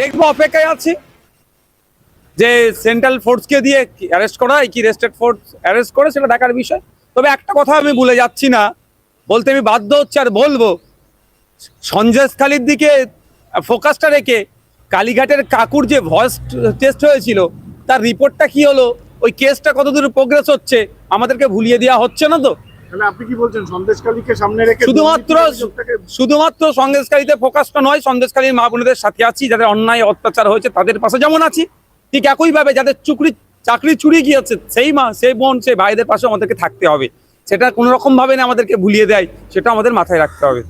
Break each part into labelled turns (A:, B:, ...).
A: দেখব, অপেক্ষায় আছি। যে সেন্ট্রাল ফোর্সকে দিয়ে অ্যারেস্ট করা হয় কি রেস্টেড ফোর্স অ্যারেস্ট করে, সেটা দেখার বিষয়। তবে একটা কথা আমি ভুলে যাচ্ছি না, বলতে আমি বাধ্য হচ্ছে আর বলব সন্দেশখালির দিকে ফোকাসটা রেখে কালীঘাটের কাকুর যে ভয়েস টেস্ট হয়েছিল, তার রিপোর্টটা কি হলো? ওই কেসটা কতদূর প্রোগ্রেস হচ্ছে? আমাদেরকে ভুলিয়ে দেওয়া হচ্ছে না তো?
B: তাহলে আপনি কি বলছেন সন্দেশকালীকে সামনে রেখে
A: শুধুমাত্র শুধুমাত্র সন্দেশকারীতে ফোকাসটা নয় সন্দেশকারীর মা বোনেদের সাথে আছি যাদের অন্যায় অত্যাচার হয়েছে তাদের পাশে যেমন আছি ঠিক একইভাবে যাদের চুকরি চাকরি চুরি গিয়েছে সেই মা সেই বোন সেই ভাইদের পাশে আমাদেরকে থাকতে হবে সেটা কোনো রকম ভাবে না আমাদেরকে ভুলিয়ে দেয় সেটা আমাদের মাথায় রাখতে হবে?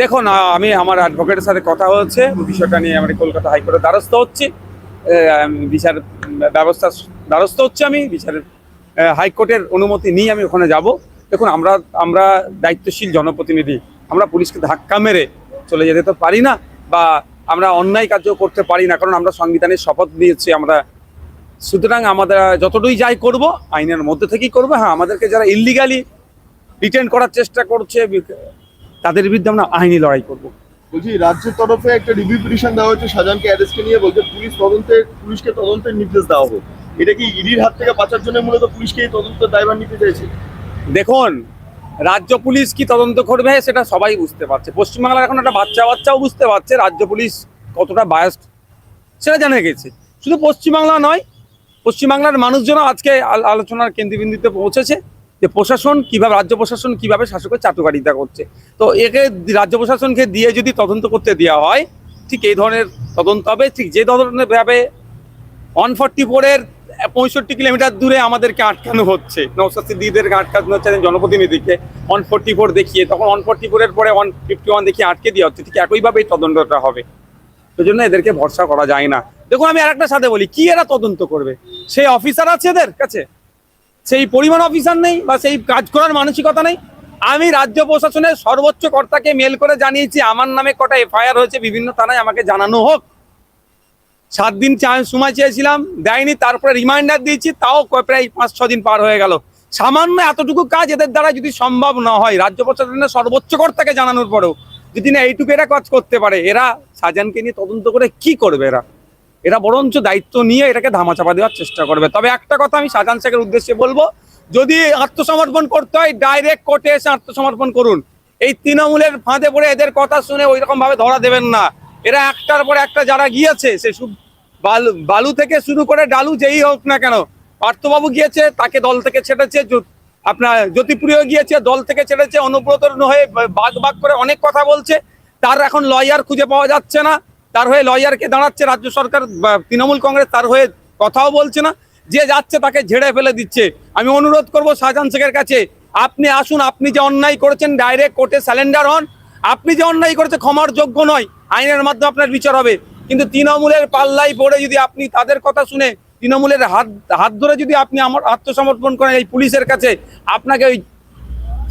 A: দেখুন আমি আমার অ্যাডভোকেটের সাথে কথা হচ্ছে বিষয়টা নিয়ে আমি কলকাতা হাইকোর্টের দ্বারস্থ হচ্ছি বিচার ব্যবস্থা দ্বারস্থ হচ্ছে আমি বিচারের হাইকোর্টের অনুমতি নিয়ে আমি ওখানে যাব। দেখুন, আমরা আমরা দায়িত্বশীল জনপ্রতিনিধি, আমরা পুলিশকে ধাক্কা মেরে চলে যেতে তো পারি না বা আমরা অন্যায় কার্য করতে পারি না, কারণ আমরা সংবিধানের শপথ দিয়েছি আমরা, সুতরাং আমাদের, যতটুকুই যাই করব, আইনের মধ্যে থেকেই করব। হ্যাঁ আমাদেরকে যারা ইলিগালি রিটেন করার চেষ্টা করছে, তাদের বিরুদ্ধে আমরা আইনি লড়াই করব।
C: বলছি, রাজ্যের তরফে একটা রিভিউ পিটিশন দেওয়া হয়েছে, শাহজাহানকে অ্যারেস্টে নিয়ে বলছে, পুলিশ তদন্তে পুলিশকে তদন্তের নির্দেশ দেওয়া হোক এটা কি ইডির হাত থেকে বাঁচার জন্য মূলত পুলিশকে এই তদন্তের দায়ভার নিতে চাইছে?
A: দেখুন, রাজ্য পুলিশ কি তদন্ত করবে সেটা সবাই বুঝতে পারছে। পশ্চিমবাংলার এখন একটা বাচ্চা বাচ্চাও বুঝতে পারছে রাজ্য পুলিশ কতটা বায়াস্ট সেটা জানা গেছে। শুধু পশ্চিমবাংলা নয়, পশ্চিমবাংলার মানুষজনও আজকে আল- আলোচনার কেন্দ্রবিন্দুতে পৌঁছেছে যে প্রশাসন কীভাবে, রাজ্য প্রশাসন কীভাবে শাসকের চাটুকারিতা করছে। তো একে রাজ্য প্রশাসনকে দিয়ে যদি তদন্ত করতে দেওয়া হয়, ঠিক এই ধরনের তদন্ত হবে, ঠিক যে ধরনের ভাবে ওয়ান ফর্টি ফোরের পঁয়ষট্টি কিলোমিটার দূরে আমাদেরকে আটকানো হচ্ছে। নৌসাদ সিদ্দিকদেরকে আটকানো হচ্ছে জনপ্রতিনিধিকে ওয়ান ফোর্টি ফোর দেখিয়ে, তখন ওয়ান ফোর্টি ফোরের পরে ওয়ান ফিফটি ওয়ান দেখিয়ে আটকে দেওয়া হচ্ছে, ঠিক একইভাবেই তদন্তটা হবে। সেই জন্য এদেরকে ভরসা করা যায় না। দেখুন, আমি আরেকটা সাথে বলি, কি এরা তদন্ত করবে? সেই অফিসার আছে এদের কাছে? সেই পরিমাণ অফিসার নেই বা সেই কাজ করার মানসিকতা নেই? আমি রাজ্য প্রশাসনের সর্বোচ্চ কর্তাকে মেল করে জানিয়েছি, আমার নামে কটা এফআইআর হয়েছে, বিভিন্ন থানায় আমাকে জানানো হোক। সাত দিন সময় চেয়েছিলাম, দেয়নি, তারপরে রিমাইন্ডার দিয়েছি, তাও প্রায় পাঁচ, ছ দিন পার হয়ে গেল। সামান্য এতটুকু কাজ এদের দ্বারা যদি সম্ভব না হয়, রাজ্য প্রশাসনের সর্বোচ্চ কর্তাকে জানানোর পরেও, যদি না এইটুকু এরা কাজ করতে পারে, এরা সাজানকে নিয়ে তদন্ত করে কি করবে এরা? এরা বরঞ্চ দায়িত্ব নিয়ে এটাকে ধামাচাপা দেওয়ার চেষ্টা করবে। তবে একটা কথা আমি শাহজাহান শেখের উদ্দেশ্যে বলব, যদি আত্মসমর্পণ করতে হয় ডাইরেক্ট কোর্টে এসে আত্মসমর্পণ করুন। এই তৃণমূলের ফাঁদে পড়ে এদের কথা শুনে ওই রকম ভাবে ধরা দেবেন না। এরা একটার পর একটা যারা গিয়েছে সু- বালু বালু থেকে শুরু করে ডালু যেই হোক না কেন, পার্থবাবু গিয়েছে, তাকে দল থেকে ছেড়েছে আপনার জ্যোতিপ্রিয় গিয়েছে, দল থেকে ছেড়েছে অনুব্রত হয়ে বাগ বাগ করে অনেক কথা বলছে। তার এখন লয়ার খুঁজে পাওয়া যাচ্ছে না। তার হয়ে লয়ারকে দাঁড়াচ্ছে রাজ্য সরকার তৃণমূল কংগ্রেস, তার হয়ে কথাও বলছে না। যে যাচ্ছে তাকে ঝেড়ে ফেলে দিচ্ছে। আমি অনুরোধ করব শাহজাহান শেখের কাছে, আপনি আসুন, আপনি যে অন্যায় করেছেন ডাইরেক্ট কোর্টে স্যালেন্ডার হন। আপনি যে অন্যায় করেছে ক্ষমার যোগ্য নয়। আইনের মাধ্যমে আপনার বিচার হবে। কিন্তু তৃণমূলের পাল্লাই পড়ে যদি আপনি তাদের কথা শুনে, তৃণমূলের হাত হাত ধরে যদি আপনি আমার আত্মসমর্পণ করেন এই পুলিশের কাছে, আপনাকে ওই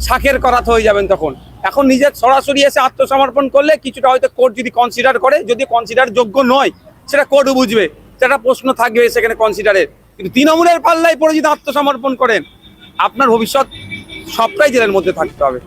A: শাকের করাত হয়ে যাবেন তখন। এখন নিজের সরাসরি এসে আত্মসমর্পণ করলে কিছুটা হয়তো কোর্ট যদি কনসিডার করে, যদি কনসিডার যোগ্য নয়, সেটা কোর্ট বুঝবে। সেটা প্রশ্ন থাকবে সেখানে কনসিডারের কিন্তু তৃণমূলের পাল্লায় পড়ে যদি আত্মসমর্পণ করেন, আপনার ভবিষ্যৎ সবটাই জেলের মধ্যে থাকতে হবে।